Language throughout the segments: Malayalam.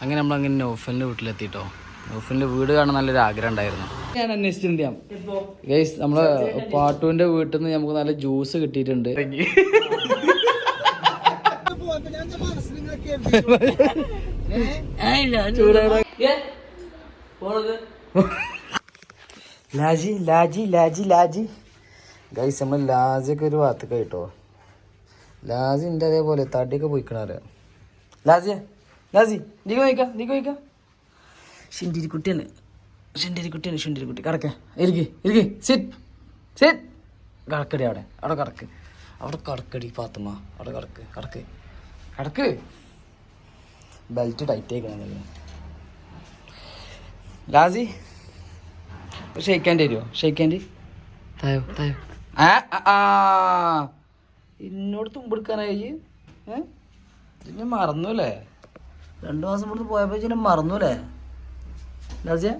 അങ്ങനെ നമ്മൾ അങ്ങനെ നൗഫലിന്റെ വീട്ടിലെത്തിട്ടോ. നൗഫലിന്റെ വീട് കാണാൻ നല്ലൊരു ആഗ്രഹം ഉണ്ടായിരുന്നു. ഞാൻ അന്വേഷിച്ചിട്ടുണ്ട് ഗൈസ് നമ്മളെ പാട്ടുവിന്റെ വീട്ടിൽ നിന്ന് നമുക്ക് നല്ല ജ്യൂസ് കിട്ടിയിട്ടുണ്ട്. ലാജി ലാജി ലാജി ലാജി. ഗൈസ് നമ്മൾ ലാജൊക്കെ ഒരു ഭാഗത്തേക്ക് കേട്ടോ ലാജിന്റെ അതേപോലെ തടിയൊക്കെ പോയിക്കണാറ് ലാജിയ ലാജി നീ പോയിക്കാം നീ പോയിക്കാം ഷിൻഡിരി കുട്ടിയാണ് ഷിൻഡിരി കുട്ടിയാണ് ഷിൻഡിരി കുട്ടി കടക്ക ഇരിക്ക് ഇരിക്ക്. സിറ്റ് സിറ്റ് കടക്കടി അവിടെ അവിടെ കടക്ക് അവിടെ കടക്കടി പാത്തുമ്മ അവിടെ കടക്ക് കടക്ക് കടക്ക് ബെൽറ്റ് ടൈറ്റ് ആയിക്കണം ലാജി ഷെയ്ക്കാന്റെ തരുമോ ഷെയ്ക്കാന്റെ തായോ തായോ. ആ, ആ എന്നോട് തുമ്പെടുക്കാനായി ഏ? പിന്നെ മറന്നു അല്ലേ രണ്ടു മാസം ഇവിടുന്ന് പോയപ്പോ ചില മറന്നു അല്ലേ ലാസിയ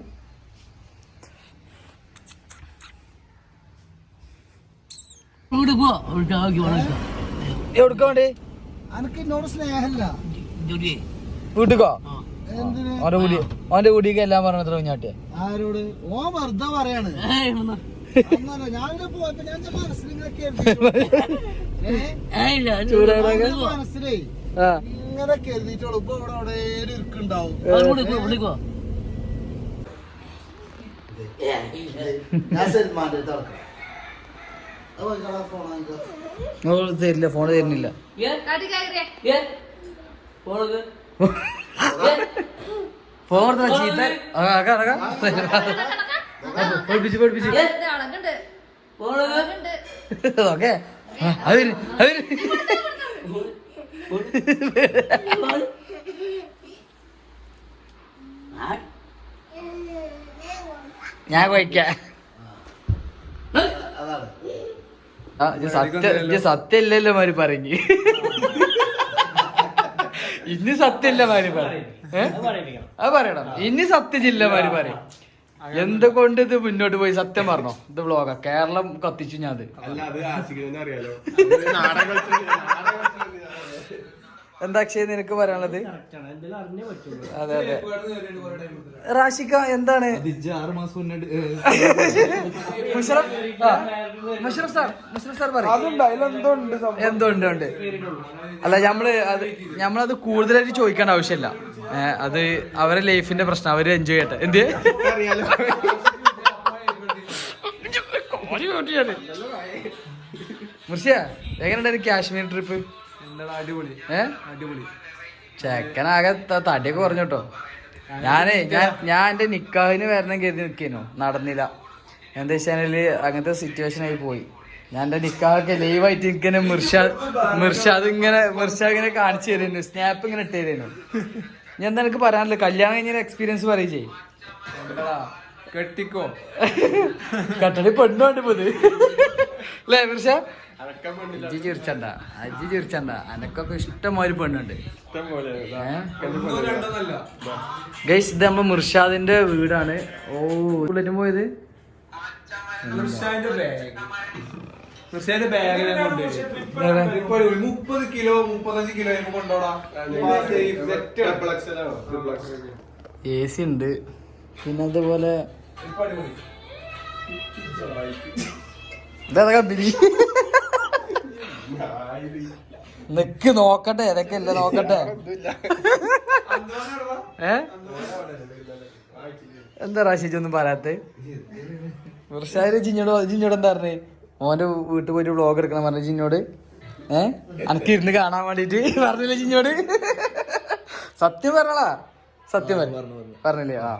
എവിടുക്കാ വേണ്ടേ അനക്ക് എന്നോട് സ്നേഹല്ല. വീട്ടുക്കോ? എന്തിന്? അവന്റെ കുടി അവന്റെ കുടിക്ക് എല്ലാം പറഞ്ഞത്ര കുഞ്ഞാട്ടിയെ. ആരോട്? ഓ വെറുതെ പറയാണ്. ഒന്നല്ല ഞാനിവിടെ പോയപ്പോ ഞാൻ മനസ്സിൽ ഇങ്ങനെ കരുതിയിട്ടുള്ളൂ. ഇപ്പൊ ഇവിടെ അവിടെ ഇരിക്കുണ്ടാവും ഞാൻ സൽമാന്റെ അടുത്ത് തരില്ല ഫോൺ തരുന്നില്ല. ഫോൺ ചീത്ത. പഠിപ്പിച്ച് പഠിപ്പിച്ച്. ഓക്കെ. അവർ അവർ ഞാൻ കഴിക്കാം. സത്യല്ലല്ലോ മാരി പറഞ്ഞു. ഇനി സത്യല്ല മാരി പറയും അത് പറയണം. ഇനി സത്യജില്ല മാരി പറയും എന്തുകൊണ്ട് ഇത് മുന്നോട്ട് പോയി? സത്യം പറഞ്ഞോ. ഇത് വ്ളോഗാ കേരളം കത്തിച്ചു ഞാൻ അത്. അല്ല അത് ആശിക്കുന്ന അറിയാലോ. എന്താ അക്ഷയ് നിനക്ക് പറയാനുള്ളത്? അതെ അതെ. റാഷിക്ക എന്താണ്? ആറ് മാസം മുന്നേ മുഷറഫ് ആ, മുഷറഫ് സാർ മുഷറഫ് സാർ പറയും. എന്തോ ഉണ്ട് ഉണ്ട് അല്ല നമ്മൾ അത് നമ്മളത് കൂടുതലായിട്ട് ചോദിക്കേണ്ട ആവശ്യമില്ല. അത് അവരെ ലൈഫിന്റെ പ്രശ്നം അവർ എൻജോയ് ചെയ്യട്ടെ. എന്ത്? അറിയാലോ. മുർഷിയ എങ്ങനെയുണ്ടായിരുന്നു കാശ്മീർ ട്രിപ്പ് ചെക്കനാകെ തടിയൊക്കെ കുറഞ്ഞു കേട്ടോ ഞാനേ ഞാൻ ഞാൻ എന്റെ നിക്കാഹിന് വരണം കരുതി നിൽക്കുന്നു നടന്നില്ല. എന്താ വെച്ചാൽ അങ്ങനത്തെ സിറ്റുവേഷൻ ആയി പോയി. ഞാൻ എന്റെ നിക്കാഹൊക്കെ ലൈവായിട്ട് ഇങ്ങനെ മിർഷാദ് മിർഷാദ് ഇങ്ങനെ മിർഷാദ് ഇങ്ങനെ കാണിച്ചു തരുന്നു സ്നാപ്പ് ഇങ്ങനെ ഇട്ട് തരുന്നു ഞാൻ എന്താ എനിക്ക് പറയാനില്ല കല്യാണം കഴിഞ്ഞ എക്സ്പീരിയൻസ് പറയും ചെയ്യും. കെട്ടിക്കോ. കട്ടടി പെണ്ണുണ്ട് ഇത്. അല്ലേ മിർഷ അജി ചിരിച്ചണ്ട. അജി ചിരിച്ചണ്ട. അനക്കൊക്കെ ഇഷ്ടംമാതിരി പെണ്ണുണ്ട്. ഇഷ്ടം പോലെ ഏഹ് ഗൈസ് ഇത് നമ്മ മുർഷാദിന്റെ വീടാണ്. ഓ ബുള്ളറ്റും പോയത്? മുപ്പത് കിലോ മുപ്പത്തഞ്ച് കിലോ കൊണ്ടോടാ. എ സി ഉണ്ട്. പിന്നെ അതുപോലെ ഇതാ കമ്പനി നിക്ക് നോക്കട്ടെ ഏതൊക്കെ അല്ല നോക്കട്ടെ. ഏ? എന്താ റാഷിജ് ഒന്നും പറയാത്ത? മുർഷാര് ജിഞ്ഞോട് ജിഞ്ഞോട് എന്താ പറഞ്ഞേ? മോന്റെ വീട്ടിൽ പോയിട്ട് ബ്ലോഗ് എടുക്കണം പറഞ്ഞു ജിഞ്ഞോട് ഏ? അനക്ക് ഇരുന്ന് കാണാൻ വേണ്ടിട്ട് പറഞ്ഞില്ലേ ജിഞ്ഞോട് സത്യം പറഞ്ഞളാ. സത്യം പറഞ്ഞു. പറഞ്ഞില്ലേ? ആ.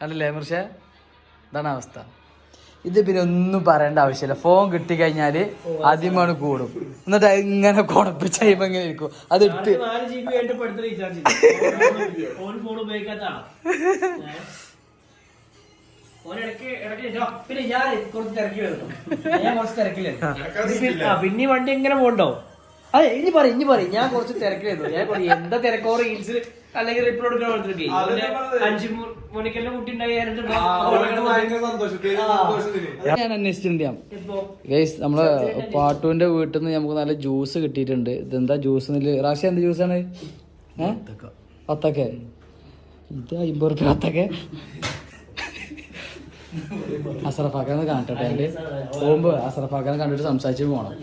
കണ്ടില്ലേ മുർഷ ഇതാണ് അവസ്ഥ. ഇത് പിന്നെ ഒന്നും പറയേണ്ട ആവശ്യമില്ല. ഫോൺ കിട്ടി ആദ്യമാണ് കൂടും. എന്നിട്ട് അത് ഇങ്ങനെ കഴിയുമ്പോ ഇങ്ങനെ ഇരിക്കും. അത് ഇട്ട് പിന്നെ വണ്ടി എങ്ങനെ പോണ്ടോ അതെ ഇനി പറ ഇനി പറ ഞാൻ കുറച്ച് തിരക്കിലായിരുന്നു ഞാൻ എന്താ തിരക്കോ? റീൽസ് അല്ലെങ്കിൽ റിപ്പോർട്ട് കൊടുക്കാൻ കൊടുത്തിട്ട് അഞ്ചു ഞാൻ അന്വേഷിച്ചിട്ടുണ്ട് ഞാൻ. ഗൈസ് നമ്മളെ പാട്ടുവിന്റെ വീട്ടിൽ നിന്ന് നമുക്ക് നല്ല ജ്യൂസ് കിട്ടിയിട്ടുണ്ട്. ഇതെന്താ ജ്യൂസ് റാശി എന്ത് ജ്യൂസാണ് ആണ്? പത്തൊക്കെ. ഇത് അമ്പത് റുപ്യ പത്തൊക്കെ. അസറഫാക്കാന്ന് കാണട്ടെ അതിൽ. പോകുമ്പോ അസറഫാക്കാന്ന് കണ്ടിട്ട് സംസാരിച്ച് പോണം.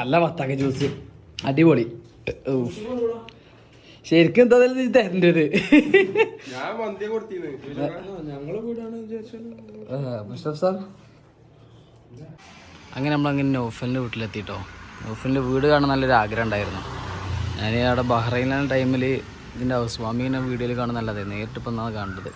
നല്ല പത്താക്ക ജ്യൂസ്. അടിപൊളി. ശരിക്കും എന്താ ഇത് തരേണ്ടത്? മുസ്തഫ് സാർ? അങ്ങനെ നമ്മളങ്ങനെ നൗഫലിന്റെ വീട്ടിലെത്തിട്ടോ. നൗഫലിന്റെ വീട് കാണാൻ നല്ലൊരു ആഗ്രഹം ഉണ്ടായിരുന്നു. ഞാൻ അവിടെ ബഹ്റൈനിലാണ് ടൈമിൽ ഇതിന്റെ ഹൗസ് വാമിങ്ങനെ വീഡിയോയിൽ കാണാൻ നല്ലതായിരുന്നു നേരിട്ട് ഇപ്പം എന്നാണ് കണ്ടത്